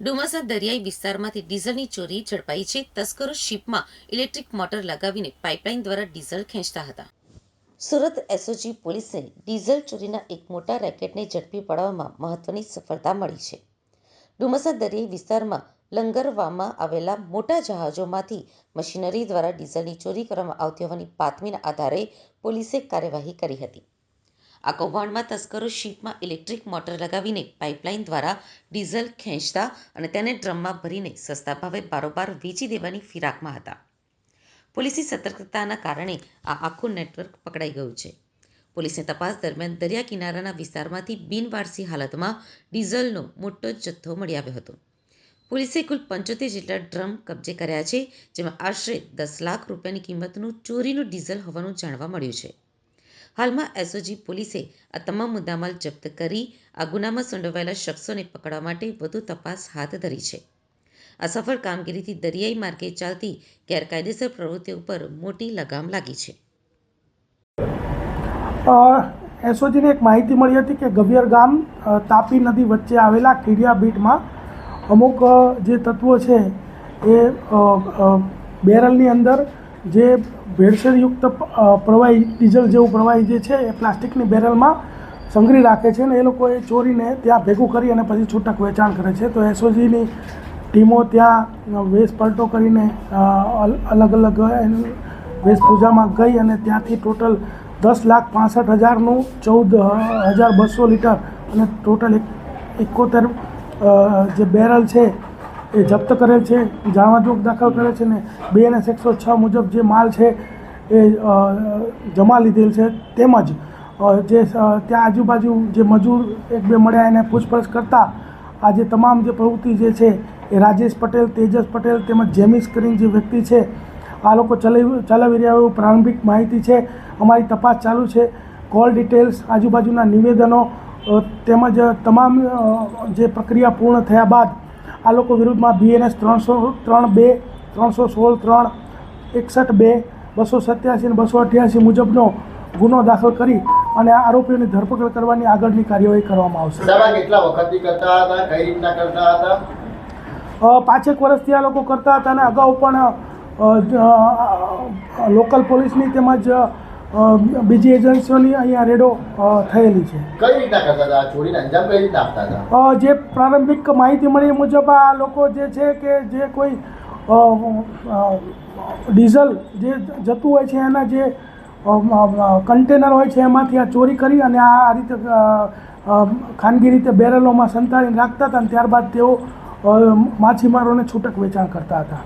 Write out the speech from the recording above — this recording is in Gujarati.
ડુમસના દરિયાઈ વિસ્તારમાંથી ડીઝલની ચોરી ઝડપાઈ છે. તસ્કરો શિપમાં ઇલેક્ટ્રિક મોટર લગાવીને પાઇપલાઇન દ્વારા ડીઝલ ખેંચતા હતા. સુરત એસઓજી પોલીસને ડીઝલ ચોરીના એક મોટા રેકેટને ઝડપી પાડવામાં મહત્વની સફળતા મળી છે. ડુમસના દરિયાઈ વિસ્તારમાં લંગરવામાં આવેલા મોટા જહાજોમાંથી મશીનરી દ્વારા ડીઝલની ચોરી કરવામાં આવતી હોવાની બાતમીના આધારે પોલીસે કાર્યવાહી કરી હતી. આ કૌભાંડમાં તસ્કરો શીપમાં ઇલેક્ટ્રિક મોટર લગાવીને પાઇપલાઇન દ્વારા ડીઝલ ખેંચતા અને તેને ડ્રમમાં ભરીને સસ્તા ભાવે બારોબાર વેચી દેવાની ફિરાકમાં હતા. પોલીસની સતર્કતાના કારણે આ આખું નેટવર્ક પકડાઈ ગયું છે. પોલીસની તપાસ દરમિયાન દરિયા કિનારાના વિસ્તારમાંથી બિનવારસી હાલતમાં ડીઝલનો મોટો જથ્થો મળી આવ્યો હતો. પોલીસે કુલ પંચોતેર જેટલા ડ્રમ કબજે કર્યા છે, જેમાં આશરે દસ લાખ રૂપિયાની કિંમતનું ચોરીનું ડીઝલ હોવાનું જાણવા મળ્યું છે. હાલમાં એસઓજી પોલીસે આ તમામ મુદ્દામાલ જપ્ત કરી આ ગુનામાં સંડોવાયેલા શખ્સોને પકડવા માટે વધુ તપાસ હાથ ધરી છે. આ સફળ કામગીરીથી દરિયાઈ માર્ગે ચાલતી ગેરકાયદેસર પ્રવૃત્તિઓ ઉપર મોટી લગામ લાગી છે. એસઓજીને એક માહિતી મળી હતી કે ગવિયર ગામ તાપી નદી વચ્ચે આવેલા કીડિયા બીટમાં અમુક જે તત્વો છે એ બેરલની અંદર જે ભેળસેળયુક્ત પ્રવાહી, ડીઝલ જેવું પ્રવાહી જે છે એ પ્લાસ્ટિકની બેરલમાં સંગ્રહી રાખે છે અને એ લોકો એ ચોરીને ત્યાં ભેગું કરી અને પછી છૂટક વેચાણ કરે છે. તો એસઓજીની ટીમો ત્યાં વેશ પલટો કરીને અલગ અલગ વેશભૂષામાં ગઈ અને ત્યાંથી ટોટલ દસ લાખ પાસઠ હજારનું ચૌદ હજાર બસો લીટર અને ટોટલ એક, એકોતેર જે બેરલ છે એ જપ્ત કરેલ છે જાણવાજોગ દાખલ કરે છે ને બે અને એકસો છ મુજબ જે માલ છે એ જમા લીધેલ છે, તેમજ જે ત્યાં આજુબાજુ જે મજૂર એક બે મળ્યા એને પૂછપરછ કરતાં આ જે તમામ જે પ્રવૃત્તિ જે છે એ રાજેશ પટેલ, તેજસ પટેલ તેમજ જેમિસ કરીને જે વ્યક્તિ છે, આ લોકો ચલાવી ચલાવી રહ્યા એવું પ્રારંભિક માહિતી છે. અમારી તપાસ ચાલુ છે. કોલ ડિટેલ્સ આજુબાજુના નિવેદનો તેમજ તમામ જે પ્રક્રિયા પૂર્ણ થયા બાદ આ લોકો વિરુદ્ધમાં બીએનએસ ત્રણસો ત્રણ બે ત્રણસો સોળ ત્રણ એકસઠ બે બસો સત્યાસી અને બસો અઠ્યાસી મુજબનો ગુનો દાખલ કરી અને આ આરોપીઓની ધરપકડ કરવાની આગળની કાર્યવાહી કરવામાં આવશે. કેટલા વખતથી કરતા હતા? કઈ રીતના કરતા હતા? પાંચેક વર્ષથી આ લોકો કરતા હતા અને અગાઉ પણ લોકલ પોલીસની તેમજ બીજી એજન્સીઓની અહીંયા રેડો થયેલી છે. કઈ રીતના કરતા હતા ચોરીને અંજામ કઈ રીતના આપતા હતા? જે પ્રારંભિક માહિતી મળી મુજબ આ લોકો જે છે કે જે કોઈ ડીઝલ જે જતું હોય છે એના જે કન્ટેનર હોય છે એમાંથી આ ચોરી કરી અને આ આ રીતે ખાનગી રીતે બેરલોમાં સંતાડીને રાખતા હતા અને ત્યારબાદ તેઓ માછીમારોને છૂટક વેચાણ કરતા હતા.